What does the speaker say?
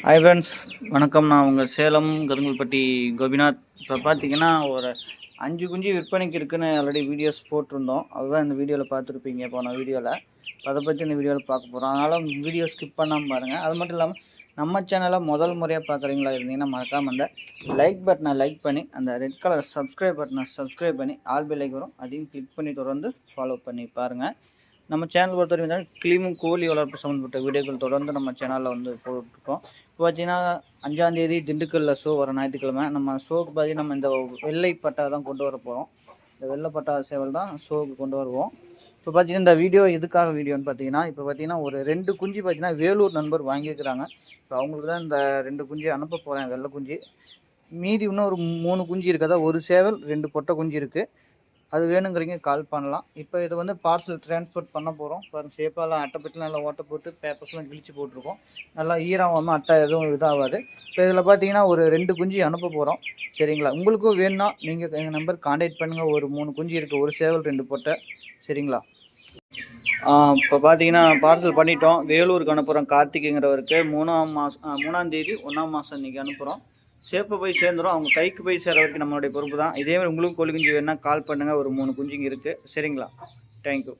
Hi friends வணக்கம். நான் உங்கள் சேலம் கருங்கல்பட்டி கோபிநாத். இப்போ பார்த்தீங்கன்னா ஒரு அஞ்சு குஞ்சு விற்பனைக்கு இருக்குன்னு ஆல்ரெடி வீடியோஸ் போட்டிருந்தோம். அதுதான் இந்த வீடியோவில் பார்த்துருப்பீங்க போன வீடியோவில் அதை பற்றி இந்த வீடியோவில் பார்க்க போகிறோம் அதனால் வீடியோ ஸ்கிப் பண்ணாமல் பாருங்கள் அது மட்டும் இல்லாமல் நம்ம சேனலை முதல் முறையாக பார்க்குறீங்களா இருந்தீங்கன்னா மறக்காமல் அந்த லைக் பட்டனை லைக் பண்ணி அந்த ரெட் கலர் சப்ஸ்கிரைப் பட்டனை சப்ஸ்கிரைப் பண்ணி ஆல் பெல் லைக் வரும் அதையும் கிளிக் பண்ணி தொடர்ந்து ஃபாலோ பண்ணி பாருங்கள் நம்ம சேனல் பொறுத்தவரைக்கும் கிளிமும் கோழி வளர்ப்பு சம்மந்தப்பட்ட வீடியோக்கள் தொடர்ந்து நம்ம சேனலில் வந்து போ இருக்கோம். இப்போ பார்த்தீங்கன்னா அஞ்சாந்தேதி திண்டுக்கல்லில் ஷோ வர ஞாயிற்றுக்கிழமை. நம்ம ஷோக்கு பார்த்தீங்கன்னா நம்ம இந்த வெள்ளை பட்டா தான் கொண்டு வர போகிறோம் இந்த வெள்ளை பட்டா சேவல் தான் ஷோக்கு கொண்டு வருவோம். இப்போ பார்த்தீங்கன்னா இந்த வீடியோ எதுக்காக வீடியோன்னு பார்த்தீங்கன்னா இப்போ பார்த்தீங்கன்னா ஒரு ரெண்டு குஞ்சு பார்த்தீங்கன்னா வேலூர் நண்பர் வாங்கியிருக்கிறாங்க. இப்போ அவங்களுக்கு தான் இந்த ரெண்டு குஞ்சு அனுப்ப போகிறேன் வெள்ளை குஞ்சு. மீதி இன்னும் ஒரு மூணு குஞ்சு இருக்கதா? ஒரு சேவல் ரெண்டு பொட்டை குஞ்சு இருக்குது அது வேணுங்கிறீங்க கால் பண்ணலாம். இப்போ இதை வந்து பார்சல் டிரான்ஸ்போர்ட் பண்ண போகிறோம் பாருங்க சேப்பாலாம் அட்டைப்பட்டில் நல்லா ஓட்டை போட்டு பேப்பர்ஸ்லாம் கிழிச்சு போட்டிருக்கோம். நல்லா ஈரமாகாமல் அட்டை எதுவும் இதாகாது. இப்போ இதில் பார்த்தீங்கன்னா ஒரு ரெண்டு குஞ்சு அனுப்ப போகிறோம் சரிங்களா? உங்களுக்கும் வேணும்னா நீங்கள் எங்கள் நம்பர் காண்டாக்ட் பண்ணுங்கள் ஒரு மூணு குஞ்சு இருக்குது ஒரு சேவல் ரெண்டு பொட்டை. சரிங்களா? இப்போ பார்த்தீங்கன்னா பார்சல் பண்ணிட்டோம். வேலூருக்கு அனுப்புகிறோம் கார்த்திக்குங்கிறவருக்கு. மூணாம் மாதம் மூணாம் தேதி ஒன்றாம் மாதம் இன்றைக்கி அனுப்புகிறோம் சேப்பை போய் சேர்ந்துடும் அவங்க கைக்கு போய் சேர வரைக்கும் நம்மளுடைய பொறுப்பு தான் இதே மாதிரி உங்களுக்கும் கோழி குஞ்சு வேணால் கால் பண்ணுங்கள் ஒரு மூணு குஞ்சுங்க இருக்குது சரிங்களா? தேங்க்யூ